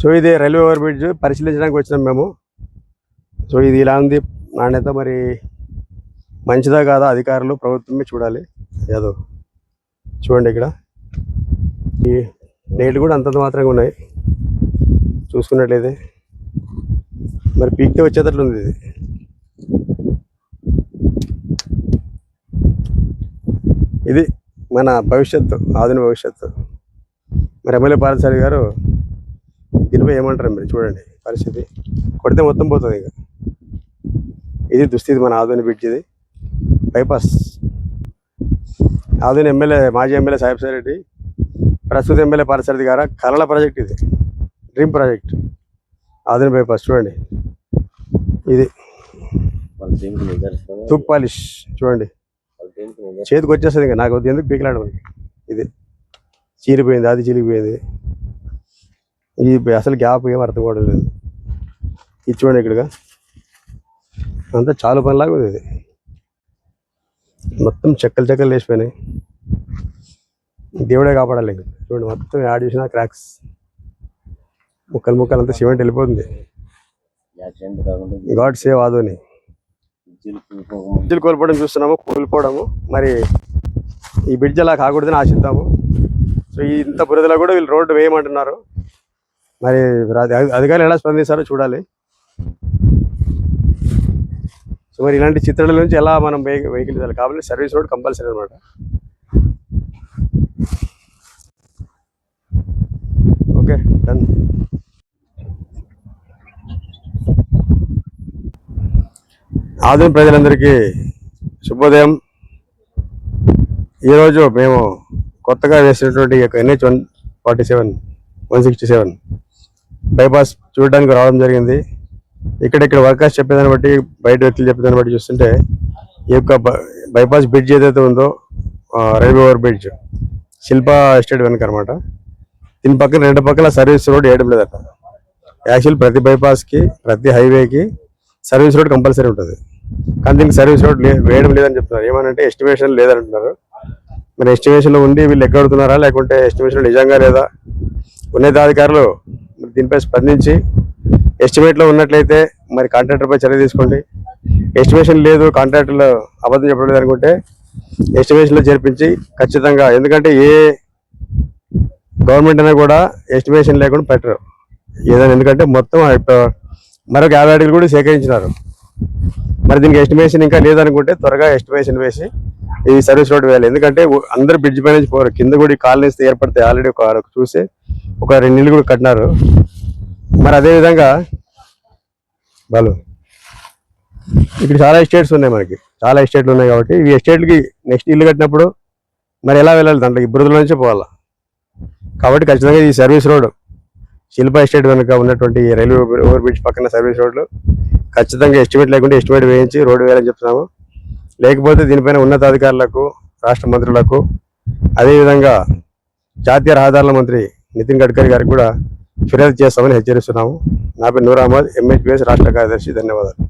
So ఇది railway over bridge పరిశీలించడానికి వచ్చినాం మేము. సో ఇది ఇలా ఉంది. నాణ్యత మరి మంచిదా కాదా అధికారులు ప్రభుత్వమే చూడాలి. ఏదో చూడండి ఇక్కడ. ఈ నీళ్ళు కూడా అంతంత మాత్రంగా ఉన్నాయి. చూసుకున్నట్లయితే మరి పీక్తే వచ్చేటట్లు ఉంది ఇది. ఇది మన భవిష్యత్తు ఆధునిక భవిష్యత్తు. మరి ఎమ్మెల్యే పార్థసారి గారు దీనిపై ఏమంటారు మీరు? చూడండి పరిస్థితి. కొడితే మొత్తం పోతుంది ఇక. ఇది దుస్థితి మన ఆధునిక బ్రిడ్జ్ ఇది. బైపాస్ ఆధునిక ఎమ్మెల్యే మాజీ ఎమ్మెల్యే సాహెబ్ రెడ్డి ప్రస్తుత ఎమ్మెల్యే పార్థసారథి గారు? కలల ప్రాజెక్ట్ ఇది. Dream project. ఆధునిక బైపాస్ చూడండి. ఇది. తూప్ పాలిష్ చూడండి. చేతికి వచ్చేస్తుంది ఇంకా నాకు ఎందుకు పీకలాడు మనకి ఇది. చీలిపోయింది అది చీలిపోయింది. ఈ అసలు గ్యాప్ ఏం అర్థం కూడా లేదు. ఇది చూడండి ఇక్కడగా. అంతా చాలు పనిలాగా ఉంది ఇది. మొత్తం చెక్కలు చెక్కలు లేచిపోయినాయి. దేవుడే కాపాడాలి చూడండి మొత్తం యాడ్ చేసిన క్రాక్స్. ముక్కలు ముక్కలు అంతా సిమెంట్ వెళ్ళిపోతుంది. God save Adoni. బ్రిడ్జిలు కోల్పోవడం చూస్తున్నాము కోల్పోవడము. మరి ఈ బ్రిడ్జ్ అలా కాకూడదని ఆశిద్దాము. సో ఇంత బురదలో కూడా వీళ్ళు రోడ్డు వేయమంటున్నారు. మరి అధికారులు ఎలా స్పందిస్తారో చూడాలి. సో మరి ఇలాంటి చిత్రాల నుంచి ఎలా మనం వెహికల్ వెహికల్ కాబట్టి సర్వీస్ రోడ్ కంపల్సరీ అనమాట ఓకే డన్. ఆధునిక ప్రజలందరికీ శుభోదయం. ఈరోజు మేము కొత్తగా వేసినటువంటి ఈ యొక్క NH one forty seven one sixty seven bypass చూడడానికి రావడం జరిగింది. ఇక్కడిక్కడ వర్కర్స్ చెప్పేదాన్ని బట్టి బయట వ్యక్తులు చెప్పేదాన్ని బట్టి చూస్తుంటే ఈ యొక్క బైపాస్ బ్రిడ్జ్ ఏదైతే ఉందో railway over bridge Shilpa estate వెనక అనమాట దీని పక్కన రెండు పక్కల సర్వీస్ రోడ్ వేయడం లేదట యాక్చువల్ ప్రతి బైపాస్కి ప్రతి హైవేకి సర్వీస్ రోడ్ కంపల్సరీ ఉంటుంది. కానీ దీనికి సర్వీస్ రోడ్ వేయడం లేదని చెప్తున్నారు. ఏమనంటే ఎస్టిమేషన్ లేదంటున్నారు. మరి ఎస్టిమేషన్లో ఉండి వీళ్ళు ఎక్కడుతున్నారా లేకుంటే ఎస్టిమేషన్ నిజంగా లేదా? ఉన్నతాధికారులు దీనిపై స్పందించి ఎస్టిమేట్లో ఉన్నట్లయితే మరి కాంట్రాక్టర్పై చర్య తీసుకోండి. ఎస్టిమేషన్ లేదు కాంట్రాక్టర్లో అబద్ధం చెప్పలేదు అనుకుంటే ఎస్టిమేషన్లో చేర్పించి ఖచ్చితంగా ఎందుకంటే ఏ గవర్నమెంట్ అయినా కూడా ఎస్టిమేషన్ లేకుండా పెట్టరు. ఏదైనా ఎందుకంటే మొత్తం ఇప్పుడు మరొక యాభై అడుగులు కూడా సేకరించినారు. మరి దీనికి ఎస్టిమేషన్ ఇంకా లేదనుకుంటే త్వరగా ఎస్టిమేషన్ వేసి ఈ సర్వీస్ రోడ్ వేయాలి. ఎందుకంటే అందరు అందరూ బ్రిడ్జ్ పై నుంచి పోరు. కింద కూడా కాలనీస్ ఏర్పడతాయి ఆల్రెడీ ఒక చూసి ఒక రెండు ఇల్లు కూడా కట్టినారు. మరి అదే విధంగా బాలు ఇక్కడ చాలా ఎస్టేట్స్ ఉన్నాయి మనకి. చాలా ఎస్టేట్లు ఉన్నాయి కాబట్టి ఈ ఎస్టేట్లకి నెక్స్ట్ ఇల్లు కట్టినప్పుడు మరి ఎలా వెళ్ళాలి దాంట్లో? ఈ బురదలో నుంచే పోవాలా? కాబట్టి ఖచ్చితంగా ఈ సర్వీస్ రోడ్ శిల్ప ఎస్టేట్ వెనుక ఉన్నటువంటి రైల్వే ఓవర్ బ్రిడ్జ్ పక్కన సర్వీస్ రోడ్లు ఖచ్చితంగా ఎస్టిమేట్ లేకుండా ఎస్టిమేట్ వేయించి రోడ్డు వేయాలని చెప్తున్నాము. లేకపోతే దీనిపైన ఉన్నతాధికారులకు రాష్ట్ర మంత్రులకు అదేవిధంగా జాతీయ రహదారుల మంత్రి నితిన్ గడ్కరీ గారికి కూడా ఫిర్యాదు చేస్తామని హెచ్చరిస్తున్నాము. నా పేరు నూర్ అహ్మద్ ఎంహెచ్పిఎస్ రాష్ట్ర కార్యదర్శి. ధన్యవాదాలు.